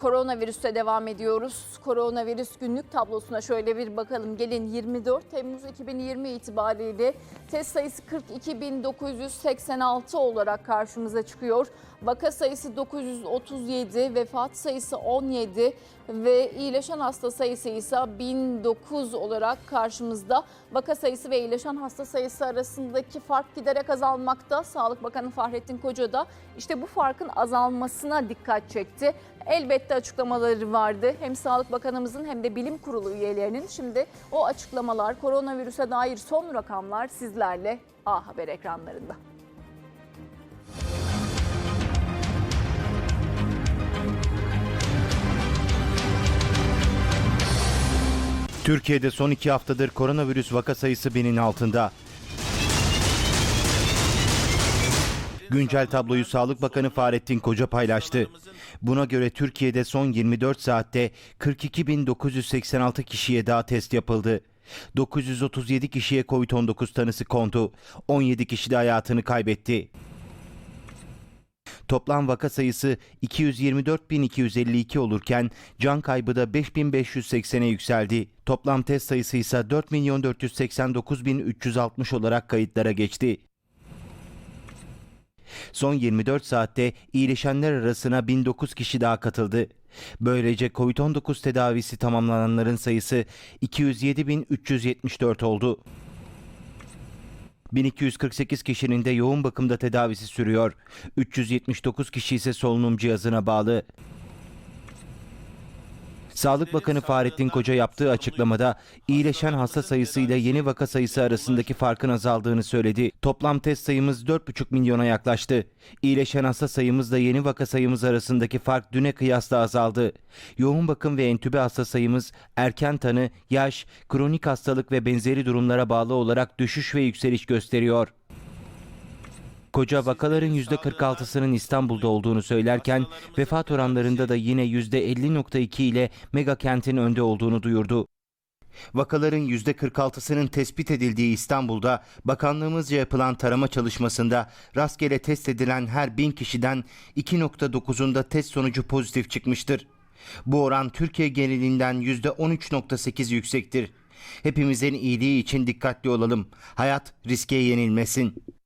Koronavirüste devam ediyoruz. Koronavirüs günlük tablosuna şöyle bir bakalım. Gelin 24 Temmuz 2020 itibariyle test sayısı 42.986 olarak karşımıza çıkıyor. Vaka sayısı 937, vefat sayısı 17 ve iyileşen hasta sayısı ise 1009 olarak karşımızda. Vaka sayısı ve iyileşen hasta sayısı arasındaki fark giderek azalmakta. Sağlık Bakanı Fahrettin Koca da işte bu farkın azalmasına dikkat çekti. Elbette açıklamaları vardı. Hem Sağlık Bakanımızın hem de Bilim Kurulu üyelerinin. Şimdi o açıklamalar, koronavirüse dair son rakamlar sizlerle A Haber ekranlarında. Türkiye'de son iki haftadır koronavirüs vaka sayısı binin altında. Güncel tabloyu Sağlık Bakanı Fahrettin Koca paylaştı. Buna göre Türkiye'de son 24 saatte 42.986 kişiye daha test yapıldı. 937 kişiye Covid-19 tanısı kondu. 17 kişi de hayatını kaybetti. Toplam vaka sayısı 224.252 olurken can kaybı da 5.580'e yükseldi. Toplam test sayısı ise 4.489.360 olarak kayıtlara geçti. Son 24 saatte iyileşenler arasına 1009 kişi daha katıldı. Böylece COVID-19 tedavisi tamamlananların sayısı 207.374 oldu. 1248 kişinin de yoğun bakımda tedavisi sürüyor. 379 kişi ise solunum cihazına bağlı. Sağlık Bakanı Fahrettin Koca yaptığı açıklamada iyileşen hasta sayısı ile yeni vaka sayısı arasındaki farkın azaldığını söyledi. Toplam test sayımız 4,5 milyona yaklaştı. İyileşen hasta sayımızla yeni vaka sayımız arasındaki fark düne kıyasla azaldı. Yoğun bakım ve entübe hasta sayımız erken tanı, yaş, kronik hastalık ve benzeri durumlara bağlı olarak düşüş ve yükseliş gösteriyor. Koca vakaların %46'sının İstanbul'da olduğunu söylerken vefat oranlarında da yine %50.2 ile mega kentin önde olduğunu duyurdu. Vakaların %46'sının tespit edildiği İstanbul'da bakanlığımızca yapılan tarama çalışmasında rastgele test edilen her bin kişiden 2.9'unda test sonucu pozitif çıkmıştır. Bu oran Türkiye genelinden %13.8 yüksektir. Hepimizin iyiliği için dikkatli olalım. Hayat riske yenilmesin.